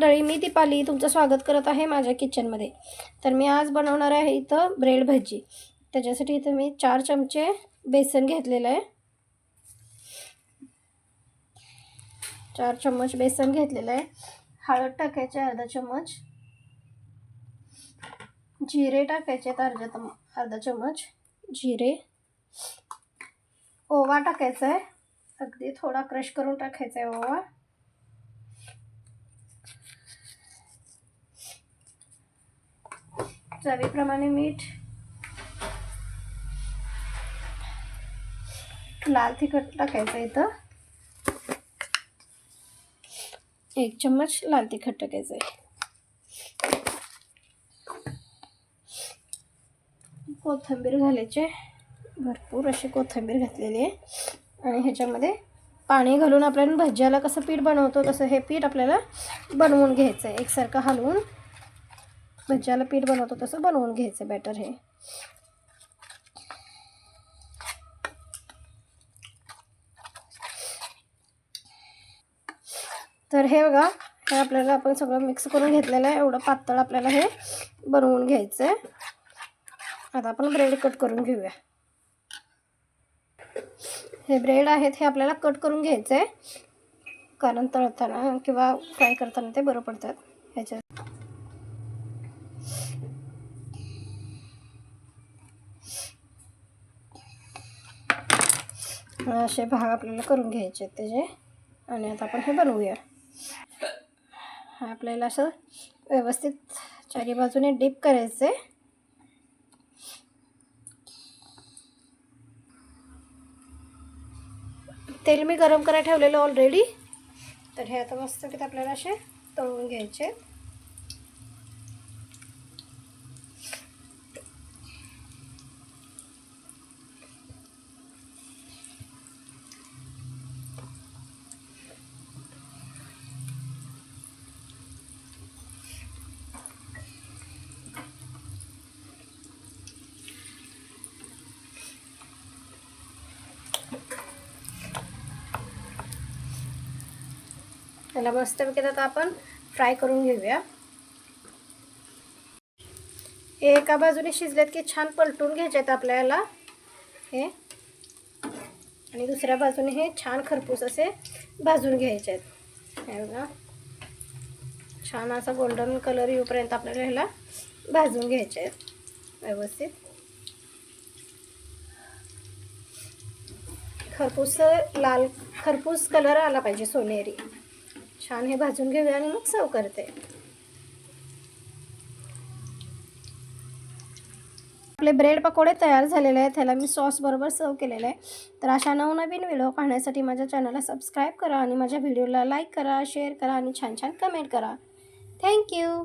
मंडळी मी दीपाली तुमचं स्वागत करत आहे माझ्या किचनमध्ये तर मी आज बनवणार आहे इथं ब्रेड भजी. त्याच्यासाठी इथं मी चार चमचे बेसन घेतलेलं आहे. चार चम्मच बेसन घेतलेलं आहे. हळद टाकायचे अर्धा चम्मच. जिरे टाकायचे अर्धा तम अर्धा चम्मच. जिरे. ओवा टाकायचा आहे. अगदी थोडा क्रश करून टाकायचा आहे ओवा. चवीप्रमाणे मीठ लाल तिखट टाकायचं इथं. एक चम्मच लाल तिखट टाकायचं आहे. कोथिंबीर घालायचे भरपूर अशी कोथिंबीर घातलेली आहे. आणि ह्याच्यामध्ये पाणी घालून आपल्याला भज्याला कसं पीठ बनवतो तसं हे पीठ आपल्याला बनवून घ्यायचं आहे. एकसारखं हलवून भज्याला पीठ बनवतो तसं बनवून घ्यायचं बॅटर हे. तर हे बघा हे आपल्याला आपण सगळं मिक्स करून घेतलेलं आहे. एवढं पातळ आपल्याला हे बनवून घ्यायचं आहे आता आपण ब्रेड कट करून घेऊया. हे ब्रेड आहेत हे आपल्याला कट करून घ्यायचं आहे कारण तळताना किंवा फ्राय करताना ते बरं पडतात. ह्याच्यात असे भाग आपल्याला करून घ्यायचे आहेत त्याचे. आणि आता आपण हे बनवूया. आपल्याला असं व्यवस्थित चारी बाजूने डीप करायचं आहे तेल मी गरम करायला ठेवलेलं ऑलरेडी तर हे आता मस्त आपल्याला असे तळून घ्यायचे त्याला मस्तपैकी आता आपण फ्राय करून घेऊया. हे एका बाजूने शिजलेत की छान पलटून घ्यायचे आहेत आपल्याला. हे. आणि दुसऱ्या बाजूने हे छान खरपूस असे भाजून घ्यायचे आहेत हे बघा. छान असा गोल्डन कलर येऊपर्यंत आपल्याला ह्याला भाजून घ्यायचे आहेत व्यवस्थित. खरपूस लाल खरपूस कलर आला पाहिजे सोनेरी. छान हे भाजून घेऊया आणि मग सर्व करते. आपले ब्रेड पकोडे तयार झालेले आहेत त्याला मी सॉस बरोबर सर्व केलेलं आहे. तर अशा नवनवीन व्हिडिओ पाहण्यासाठी माझ्या चॅनलला सबस्क्राईब करा आणि माझ्या व्हिडिओला लाईक करा शेअर करा आणि छान छान कमेंट करा. थँक्यू